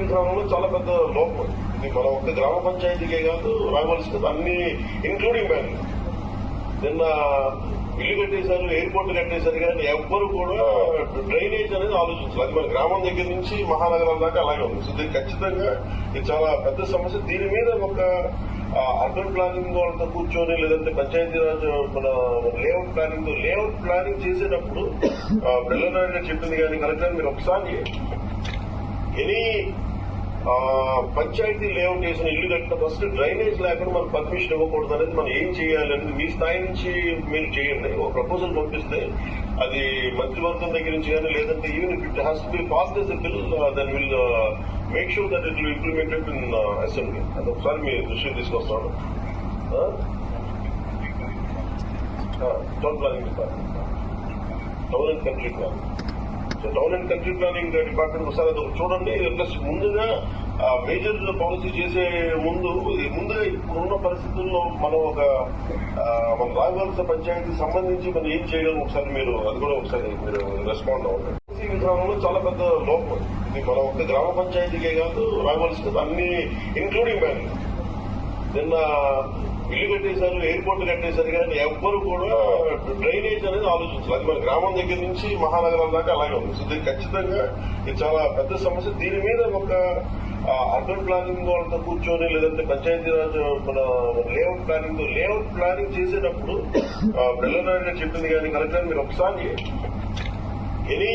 విధానంలో చాలా పెద్ద లోపం. ఇది మన ఒక్క గ్రామ పంచాయతీకే కాదు రావాల్సింది అన్ని ఇంక్లూడింగ్ బ్యాంక్ నిన్న ఇల్లు కట్టేశారు ఎయిర్పోర్ట్ కట్టేశారు కానీ ఎవ్వరు కూడా డ్రైనేజ్ అనేది ఆలోచించారు అది మన గ్రామం దగ్గర నుంచి మహానగరం దాకా అలాగే ఉంది. సో దీనికి ఖచ్చితంగా ఇది చాలా పెద్ద సమస్య. దీని మీద ఒక అర్బన్ ప్లానింగ్ వాళ్ళతో కూర్చొని లేదంటే పంచాయతీరాజ్ మన లేఅవుట్ ప్లానింగ్ లేఅవుట్ ప్లానింగ్ చేసేటప్పుడు పిల్లనాయుడు గారు చెప్పింది కానీ కలెక్టర్ మీరు ఒకసారి ఎనీ పంచాయతీ లేఅవుట్ వేసిన ఇల్లు కట్టిన ఫస్ట్ డ్రైనేజ్ లేకుండా మనం పర్మిషన్ ఇవ్వకూడదు అనేది మనం ఏం చేయాలి అనేది మీ స్థాయి నుంచి మీరు చేయండి. ఒక ప్రపోజల్ పంపిస్తే అది మంత్రివర్గం దగ్గర నుంచి కానీ లేదంటే even it has to be pass as bill then will make sure that it will implemented in assembly అది ఒకసారి మీ దృష్టికి తీసుకొస్తాను. Town planning department town and country planning so town and country planning department ఒకసారి అది చూడండి. Plus ముందుగా major policy చేసే ముందు ముందు ముందుగా ఇప్పుడున్న పరిస్థితుల్లో మనం ఒక మన రాజవలస పంచాయతీ సంబంధించి మనం ఏం చేయగలం ఒకసారి మీరు అది కూడా ఒకసారి మీరు రెస్పాండ్ అవ్వండి. పాలసీ విధానంలో చాలా పెద్ద లోపం ఇది మన ఒక గ్రామ పంచాయతీకే కాదు రావాల్సిన అన్ని ఇంక్లూడింగ్ బ్యాంక్ నిన్న ఇల్లు కట్టేశారు ఎయిర్పోర్ట్ కట్టేశారు కానీ ఎవ్వరు కూడా డ్రైనేజ్ అనేది ఆలోచించారు అది మన గ్రామం దగ్గర నుంచి మహానగరం దాకా అలాగే ఉంది. సో ఖచ్చితంగా ఇది చాలా పెద్ద సమస్య. దీని మీద ఒక అర్బన్ ప్లానింగ్ వాళ్ళతో కూర్చొని లేదంటే పంచాయతీరాజ్ మన లేఅవుట్ ప్లానింగ్ లేఅవుట్ ప్లానింగ్ చేసేటప్పుడు పిల్లనాయుడు గారు చెప్పింది కానీ కలెక్టర్ మీరు ఒకసారి ఎనీ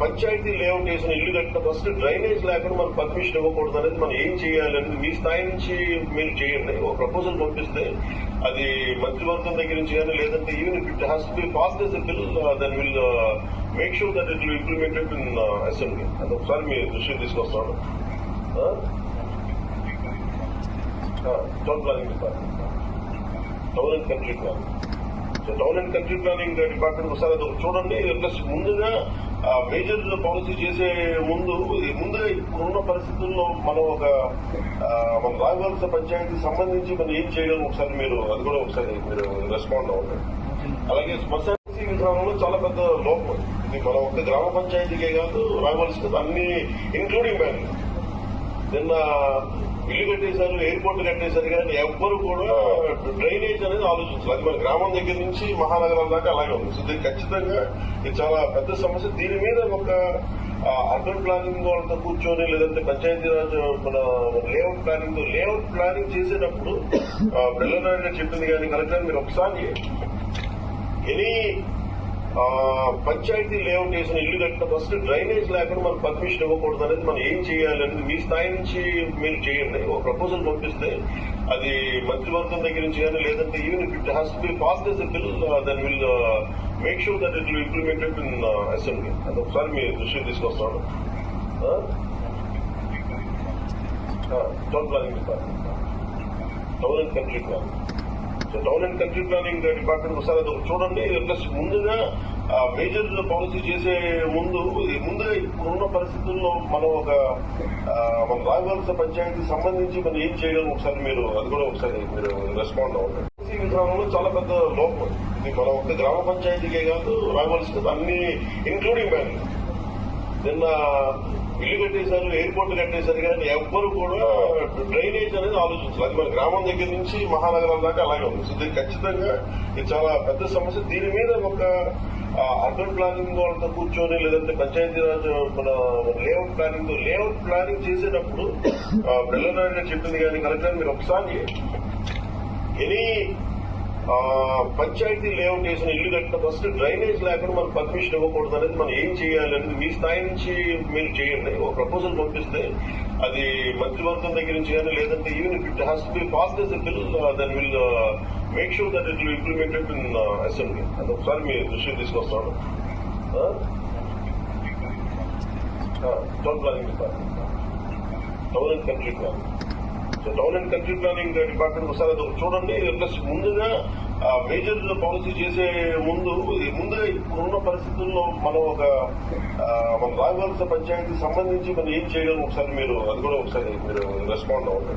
పంచాయతీ లేఅవుట్ వేసిన ఇల్లు కట్టిన ఫస్ట్ డ్రైనేజ్ లేకుండా మనం పర్మిషన్ ఇవ్వకూడదు అనేది మనం ఏం చేయాలి అనేది మీ స్థాయి నుంచి మీరు చేయండి. ఒక ప్రపోజల్ పంపిస్తే అది మంత్రివర్గం దగ్గర నుంచి కానీ లేదంటే even it has to be pass as bill then will make sure that it will implemented in assembly అది ఒకసారి మీ దృష్టికి తీసుకొస్తాను. Town planning department town and country plan town and country planning department ఒకసారి అది చూడండి ప్లస్ ముందుగా major policy చేసే ముందు ముందుగా ఇప్పుడున్న పరిస్థితుల్లో మనం ఒక మన రాజవలస పంచాయతీ సంబంధించి మనం ఏం చేయగలం ఒకసారి మీరు అది కూడా ఒకసారి మీరు రెస్పాండ్ అవ్వండి. అలాగే శ్మశాన విధానంలో చాలా పెద్ద లోపం. ఇది మన ఒక గ్రామ పంచాయతీకే కాదు రావాల్సిన అన్ని ఇంక్లూడింగ్ బ్యాంక్ నిన్న ఇల్లు కట్టేశారు ఎయిర్పోర్ట్ కట్టేశారు కానీ ఎవ్వరు కూడా డ్రైనేజ్ అనేది ఆలోచించారు అది మన గ్రామం దగ్గర నుంచి మహానగరం దాకా అలాగే ఉంది. సో ఇది ఖచ్చితంగా ఇది చాలా పెద్ద సమస్య. దీని మీద ఒక అర్బన్ ప్లానింగ్ వాళ్ళతో కూర్చొని లేదంటే పంచాయతీరాజ్ మన లేఅవుట్ ప్లానింగ్ లేఅవుట్ ప్లానింగ్ చేసేటప్పుడు పిల్లనాయుడు గారు చెప్పింది కానీ కలెక్టర్ మీరు ఒకసారి ఎనీ పంచాయతీ లేఅవుట్ వేసిన ఇల్లు కట్టిన ఫస్ట్ డ్రైనేజ్ లేకుండా మనం పర్మిషన్ ఇవ్వకూడదు అనేది మనం ఏం చేయాలి అనేది మీ స్థాయి నుంచి మీరు చేయండి. ఒక ప్రపోజల్ పంపిస్తే అది మంత్రివర్గం దగ్గర నుంచి కానీ లేదంటే even it has bill be pass as bill then will make sure that it will implemented in assembly అది ఒకసారి మీ దృష్టికి తీసుకొస్తాను. Town planning department town and complete planning town and country planning department ఒకసారి అది చూడండి. ప్లస్ ముందుగా major policy చేసే ముందు ముందుగా ఇప్పుడున్న పరిస్థితుల్లో మనం ఒక మన రాజవలస పంచాయతీ సంబంధించి మనం ఏం చేయగలం ఒకసారి మీరు అది కూడా ఒకసారి మీరు రెస్పాండ్ అవ్వండి. పాలసీ విధానంలో చాలా పెద్ద లోపం. ఇది మన ఒక గ్రామ పంచాయతీకే కాదు రావాల్సిన అన్ని ఇంక్లూడింగ్ బ్యాంక్ నిన్న ఇల్లు కట్టేశారు ఎయిర్పోర్ట్ కట్టేశారు కానీ ఎవ్వరు కూడా డ్రైనేజ్ అనేది ఆలోచించారు అది మన గ్రామం దగ్గర నుంచి మహానగరం దాకా అలాగే ఉంది. సో ఇది ఖచ్చితంగా ఇది చాలా పెద్ద సమస్య. దీని మీద ఒక అర్బన్ ప్లానింగ్ వాళ్ళతో కూర్చొని లేదంటే పంచాయతీరాజ్ మన లేఅవుట్ ప్లానింగ్ లేఅవుట్ ప్లానింగ్ చేసేటప్పుడు పిల్లనాయుడు గారు చెప్పింది కానీ కలెక్టర్ మీరు ఒకసారి ఎనీ పంచాయతీ లేఅవుట్ వేసిన ఇల్లు కట్టిన ఫస్ట్ డ్రైనేజ్ లేకుండా మనం పర్మిషన్ ఇవ్వకూడదు అనేది మనం ఏం చేయాలి అనేది మీ స్థాయి నుంచి మీరు చేయండి. ఒక ప్రపోజల్ పంపిస్తే అది మంత్రివర్గం దగ్గర నుంచి కానీ లేదంటే even it has to be pass as bill then will make sure that it will implemented in assembly అది ఒకసారి మీ దృష్టికి తీసుకొస్తాను. Town planning department town and country planning town and country planning department ఒకసారి అది చూడండి ప్లస్ ముందుగా major policy చేసే ముందు ముందుగా ఇప్పుడున్న పరిస్థితుల్లో మనం ఒక మన రాజవలస పంచాయతీ సంబంధించి మనం ఏం చేయగలం ఒకసారి మీరు అది కూడా ఒకసారి మీరు రెస్పాండ్ అవ్వండి.